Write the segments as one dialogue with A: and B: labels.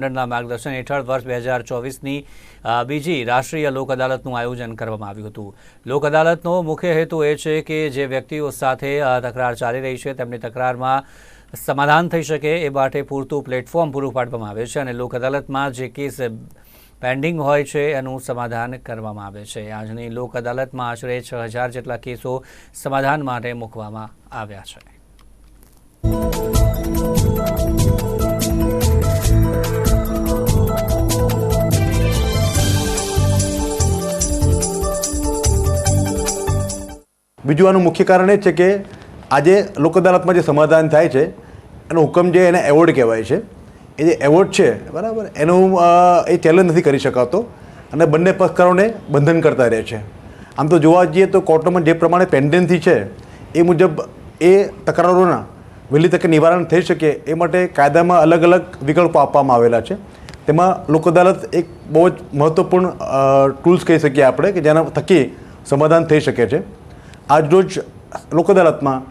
A: મંડળના માર્ગદર્શન હેઠળ વર્ષ બે હજાર ચોવીસની બીજી રાષ્ટ્રીય લોક અદાલતનું આયોજન કરવામાં આવ્યું હતું. લોક અદાલતનો મુખ્ય હેતુ એ છે કે જે વ્યક્તિઓ સાથે તકરાર ચાલી રહી છે તેમની તકરારમાં સમાધાન થઈ શકે એ માટે પૂરતું પ્લેટફોર્મ પૂરું પાડવામાં આવે છે અને લોક અદાલતમાં જે કેસ પેન્ડિંગ હોય છે એનું સમાધાન કરવામાં આવે છે. આજની લોક અદાલતમાં આશરે છ હજાર જેટલા કેસો સમાધાન માટે મૂકવામાં આવ્યા છે.
B: બીજું આનું મુખ્ય કારણ એ છે કે આજે લોક અદાલતમાં જે સમાધાન થાય છે, એનો હુકમ જે એને એવોર્ડ કહેવાય છે, એ જે એવોર્ડ છે, બરાબર, એનું એ ચેલેન્જ નથી કરી શકાતો અને બંને પક્ષકારોને બંધન કરતા રહે છે. આમ તો જોવા જઈએ તો કોર્ટમાં જે પ્રમાણે પેન્ડન્સી છે, એ મુજબ એ તકરારોના વહેલી તકે નિવારણ થઈ શકે એ માટે કાયદામાં અલગ અલગ વિકલ્પો આપવામાં આવેલા છે. તેમાં લોક અદાલત એક બહુ જ મહત્ત્વપૂર્ણ ટૂલ્સ કહી શકીએ આપણે કે જેના થકી સમાધાન થઈ શકે છે. આજરોજ લોક અદાલતમાં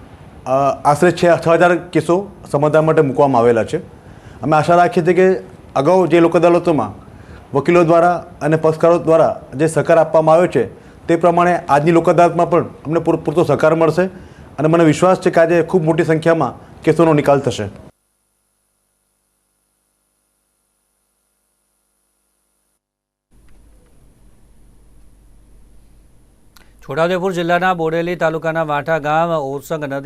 B: આશરે છ છ હજાર કેસો સમાધાન માટે મૂકવામાં આવેલા છે. અમે આશા રાખીએ છીએ કે અગાઉ જે લોક અદાલતોમાં વકીલો દ્વારા અને પક્ષકારો દ્વારા જે સહકાર આપવામાં આવ્યો છે, તે પ્રમાણે આજની લોક અદાલતમાં પણ અમને પૂરતો સહકાર મળશે અને મને વિશ્વાસ છે કે આજે ખૂબ મોટી સંખ્યામાં કેસોનો નિકાલ થશે.
A: છોટાઉદેપુર જિલ્લાના બોડેલી તાલુકાના વાંઠા ગામ ઓરસંગ નદી